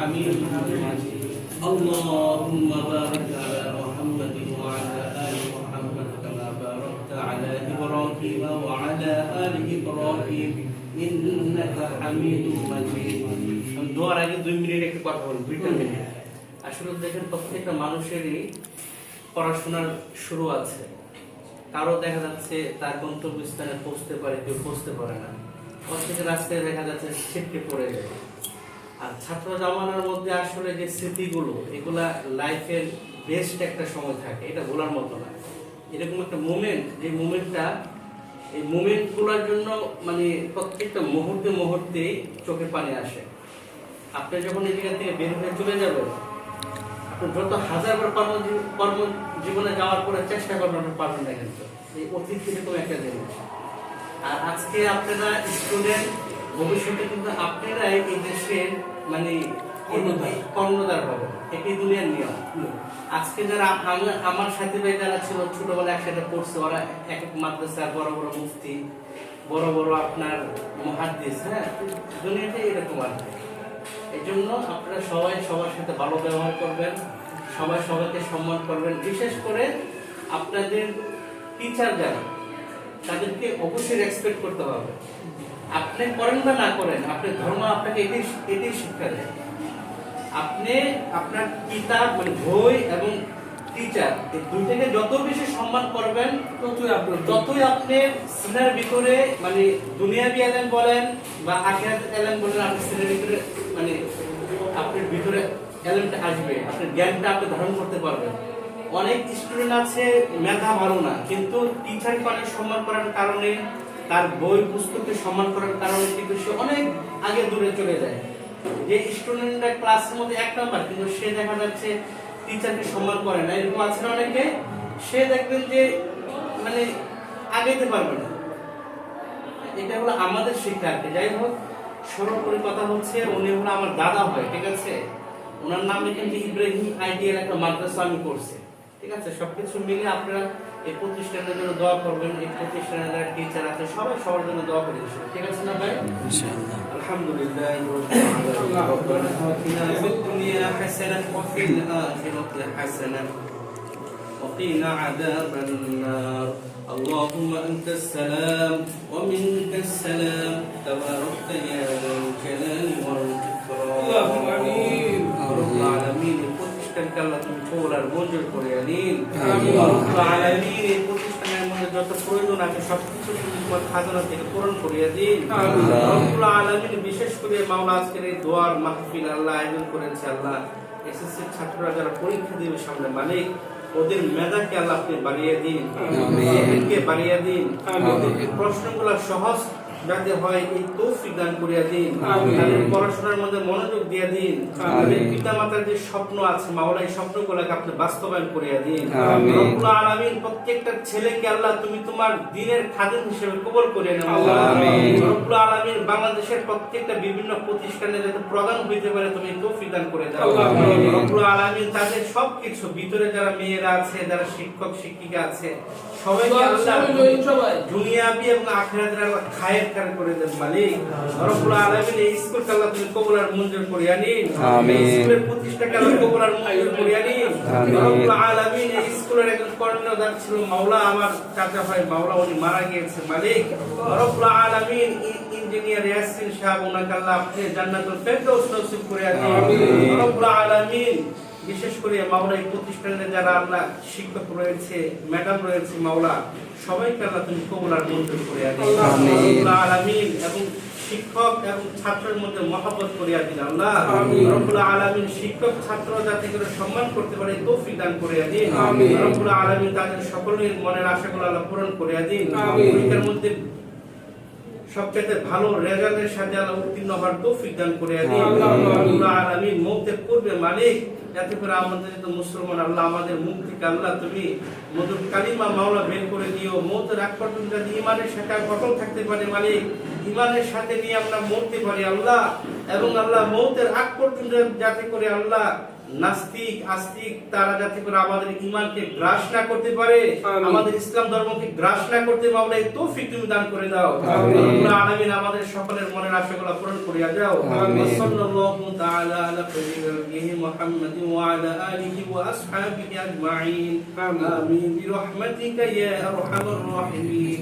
حميد مجيد اللهم بارك على محمد وعلى ال محمد كما باركت على ابراهيم وعلى ال ابراهيم انك حميد مجيد আমি দোয়ার আগে দুই মিনিট একটু কথা বলবো দুইটা মিনিট আসলে দেখেন প্রত্যেকটা মানুষেরই পড়াশোনার শুরু আছে কারো দেখা যাচ্ছে তার গন্তব্যস্থানে পৌঁছতে পারে কেউ পৌঁছতে পারে না প্রত্যেকের রাস্তায় দেখা যাচ্ছে ছিটকে পড়ে যায় আর ছাত্র জামানার মধ্যে আসলে যে স্মৃতিগুলো, এগুলা লাইফের বেস্ট একটা সময় থাকে। এটা বলার মতো না। এরকম একটা মোমেন্ট যে মোমেন্টটা এই মোমেন্টগুলোর জন্য মানে প্রত্যেকটা মুহূর্তে মুহূর্তে চোখে পানি আসে। আপনি যখন এই জায়গা থেকে বের হয়ে চলে যাবেন, আপনি যত হাজার বার কর্ম কর্ম জীবনে যাওয়ার পরে চেষ্টা করবেন আপনি পারবেন না কিন্তু। এই অতীত এরকম একটা জিনিস। আর আজকে আপনারা স্টুডেন্ট ভবিষ্যতে কিন্তু আপনারাই এই দেশের মানে। কর্ণধার হবে এটাই দুনিয়ার নিয়ম আজকে যারা আম- আমার সাথে ভাই যারা ছিল ছোটবেলা একসাথে পড়ছে ওরা এক এক মাদ্রাসার বড় বড় মুফতি বড় বড় আপনার মহাদ্দিস হ্যাঁ দুনিয়াতে এরকম আর। এই জন্য আপনারা সবাই সবার সাথে ভালো ব্যবহার করবেন সবাই সবাইকে সম্মান করবেন বিশেষ করে আপনাদের টিচার যারা তাদেরকে অবশ্যই রেসপেক্ট করতে হবে। আপনি করেন বা না করেন আপনার ধর্ম আপনাকে এটাই এটাই শিক্ষা দেয়। আপনি আপনার কিতাব মানে বই এবং টিচার এই দুইটাকে যত বেশি সম্মান করবেন ততই আপনি ততই আপনি সিনার ভিতরে মানে দুনিয়াবি এলেন বলেন বা আখিরাত এলেন বলেন আপনি সিনার ভিতরে মানে আপনার ভিতরে এলেনটা আসবে আপনার জ্ঞানটা আপনি ধারণ করতে পারবেন। অনেক স্টুডেন্ট আছে, মেধা ভালো না, কিন্তু টিচারকে অনেক সম্মান করার কারণে, তার বই পুস্তককে সম্মান করার কারণে কিন্তু সে অনেক আগে দূরে চলে যায়। যে স্টুডেন্টরা ক্লাসের মধ্যে এক নাম্বার কিন্তু সে দেখা যাচ্ছে টিচারকে সম্মান করে না। এরকম আছে অনেকে? সে দেখবেন যে মানে আগাইতে পারবে না। এটা হলো আমাদের শিক্ষার্থী। যাই হোক, সর্বোপরি কথা হচ্ছে, উনি হলো আমার দাদা হয় ঠিক আছে? ওনার নাম এখানে ইব্রাহিম আইডিয়ার একটা মাদ্রাসা আমি করছি ঠিক আছে সবকিছু মিলে আপনারা এই প্রতিষ্ঠানের জন্য দোয়া করবেন এই প্রতিষ্ঠানের যারা টিচার আছে সবাই সবার জন্য দোয়া করে দিচ্ছেন ঠিক আছে না ভাই الحمد لله رب العالمين ربنا آتنا في الدنيا حسنة وفي الآخرة حسنة وقنا عذاب النار اللهم أنت السلام ومنك السلام تباركت يا ذا الجلال والإكرام মঞ্জুর করে আনিন। আলামিন এই প্রতিষ্ঠানের মধ্যে যত প্রয়োজন আছে সবকিছু তুমি তোমার খাজানা থেকে পূরণ করিয়া দিন। রব্বুল আলামিন বিশেষ করে মাওলা আজকের এই দোয়ার মাহফিল আল্লাহ আয়োজন করেছে আল্লাহ। এসএসসি ছাত্ররা যারা পরীক্ষা দিবে সামনে মালিক ওদের মেধাকে আল্লাহ আপনি বাড়িয়ে দিন। বাড়িয়ে দিন। প্রশ্নগুলো সহজ যাতে হয় এই তৌফিক দান করিয়া দিন তাদের পড়াশোনার মধ্যে মনোযোগ দিয়ে দিন তাদের পিতা মাতার যে স্বপ্ন আছে মাওলা এই স্বপ্নগুলোকে আপনি বাস্তবায়ন করিয়া দিন। রব্বুল আলামিন প্রত্যেকটা ছেলেকে আল্লাহ তুমি তোমার দিনের খাদেম হিসেবে কবুল করিয়ে আমিন। রব্বুল আলামিন বাংলাদেশের প্রত্যেকটা বিভিন্ন প্রতিষ্ঠানে যাতে প্রদান হইতে পারে তুমি তৌফিক দান করে দাও। আমিন। রব্বুল আলামিন তাদের সবকিছু ভিতরে যারা মেয়েরা আছে যারা শিক্ষক শিক্ষিকা আছে সবাইকে আল্লাহ সবাই দুনিয়াবি এবং আখিরাতের খায়ের খান করে দেন মালিক। রব্বুল আলামিন এই স্কুলকে আল্লাহ তুমি কবুল আর মঞ্জুর করিয়া নিন। আমিন। স্কুলের প্রতিষ্ঠাকে আল্লাহ কবুল আর মঞ্জুর করিয়া নিন। রব্বুল আলামিন এই স্কুলের একজন কর্ণধার ছিল মাওলা আমার চাচা ভাই মাওলা উনি মারা গিয়েছে মালিক। রব্বুল আলামিন ইঞ্জিনিয়ার ইয়াসিন সাহেব ওনাকে আল্লাহ আপনি জান্নাতুল ফেরদৌস নসিব করিয়া দিন। রব্বুল আলামিন বিশেষ করে মাওলা এই প্রতিষ্ঠানে যারা আল্লাহ শিক্ষক রয়েছে ম্যাডাম রয়েছে মাওলা সবাইকে আল্লাহ তুমি কবুল আর মঞ্জুর করিয়া দিন আমিন। রব্বুল আলামিন এবং শিক্ষক এবং ছাত্রের মধ্যে মহাব্বত করিয়া দিন আল্লাহ। রব্বুল আলামিন শিক্ষক ছাত্র যাতে করে সম্মান করতে পারে তৌফিক দান করিয়া দিন আমিন। রব্বুল আলামিন তাদের সকলের মনের আশাগুলো আল্লাহ পূরণ করিয়া দিন পরীক্ষার মধ্যে সবচেয়ে ভালো রেজাল্টের সাথে আল্লাহ উত্তীর্ণ হওয়ার তৌফিক দান। রব্বুল আলামিন মৌতের পূর্বে মালিক যাতে করে আমাদের যত মুসলমান আল্লাহ আমাদের মুখ থেকে আল্লাহ তুমি মধুর কালিমা মাওলা বের করে দিও। মৌতের আগ পর্যন্ত যাতে ইমানের সাথে অটল থাকতে পারে মালিক ইমানের সাথে নিয়ে আমরা মরতে পারি আল্লাহ। এবং আল্লাহ মৌতের আগ পর্যন্ত যাতে করে আল্লাহ নাস্তিক আস্তিক তারা যাতে করে আমাদের ইমানকে গ্রাস না করতে পারে আমাদের ইসলাম ধর্মকে গ্রাস না করতে এই তৌফিক তুমি দান করে দাও আমিন। আলামিন আমাদের সকলের মনের আশাগুলো পূরণ করিয়া দাও। সাল্লাল্লাহু তাআলা আলা খাইরি মুহাম্মাদিন ওয়া আলা আলিহি ওয়া আসহাবিহি আজমাইন। আমিন বিরহমাতিকা ইয়া আরহামার রাহিমিন